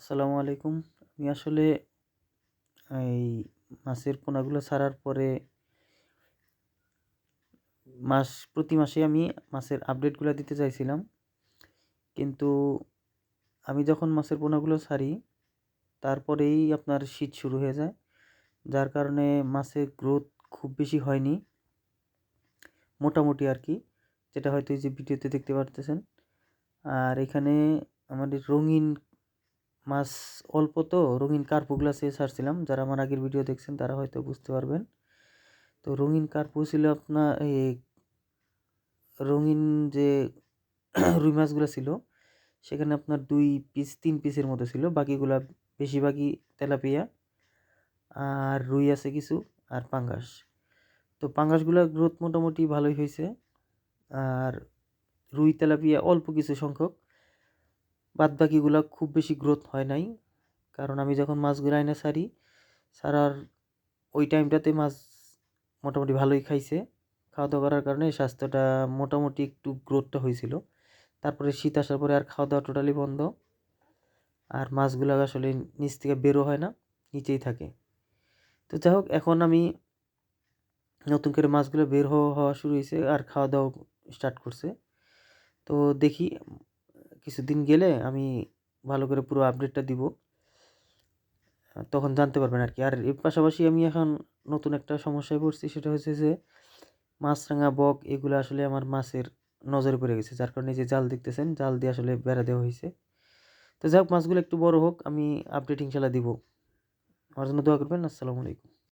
আসসালামু আলাইকুম। আমি আসলে এই মাছের পোনাগুলো ছাড়ার পরে মাস, প্রতি মাসে আমি মাছের আপডেটগুলো দিতে চাইছিলাম। কিন্তু আমি যখন মাছের পোনাগুলো ছাড়ি, তারপরেই আপনার শীত শুরু হয়ে যায়, যার কারণে মাছের গ্রোথ খুব বেশি হয়নি। মোটামুটি আর কি, যেটা হয়তো এই যে ভিডিওতে দেখতে পারতেছেন। আর এখানে আমাদের রঙিন মাছ অল্প তো রঙিন কার্পুগুলো সে ছাড়ছিলাম যারা আমার আগের ভিডিও দেখছেন, তারা হয়তো বুঝতে পারবেন। তো রঙিন কার্পু ছিল আপনার এই রঙিন যে রুই মাছগুলো ছিল, সেখানে আপনার দুই পিস তিন পিসের মতো ছিল। বাকিগুলা বেশিরভাগই তেলাপিয়া আর রুই আছে কিছু আর পাঙ্গাস। তো পাঙ্গাসগুলোর গ্রোথ মোটামুটি ভালোই হয়েছে। আর রুই তেলাপিয়া অল্প কিছু সংখ্যক। বাদ বাকিগুলো খুব বেশি গ্রোথ হয় নাই। কারণ আমি যখন মাছগুলো আইনে সারি, সারার ওই টাইমটাতে মাছ মোটামুটি ভালোই খাইছে। খাওয়া দাওয়া করার কারণে স্বাস্থ্যটা মোটামুটি একটু গ্রোথটা হয়েছিল। তারপরে শীত আসার পরে আর খাওয়া দাওয়া টোটালি বন্ধ। আর মাছগুলো আসলে নিচ থেকে বেরো হয় না, নিচেই থাকে। তো যাই হোক, এখন আমি নতুন করে মাছগুলো বের হওয়া শুরু হয়েছে আর খাওয়া দাওয়া স্টার্ট করছে। তো দেখি কিছুদিন গেলে আমি ভালো করে পুরো আপডেটটা দিব। তখন জানতে পারবেন আর কি আর এর পাশাপাশি আমি এখন নতুন একটা সমস্যায় পড়ছি, সেটা হচ্ছে যে মাছরাঙা বক, এগুলো আসলে আমার মাছের নজরে পড়ে গেছে, যার কারণে যে জাল দেখতেছেন, জাল দিয়ে আসলে বেড়া দেওয়া হয়েছে। তো যাই হোক, মাছগুলো একটু বড় হোক, আমি আপডেট ইনশাল্লাহ দিব। আমার জন্য দোয়া করবেন, আসসালামু আলাইকুম।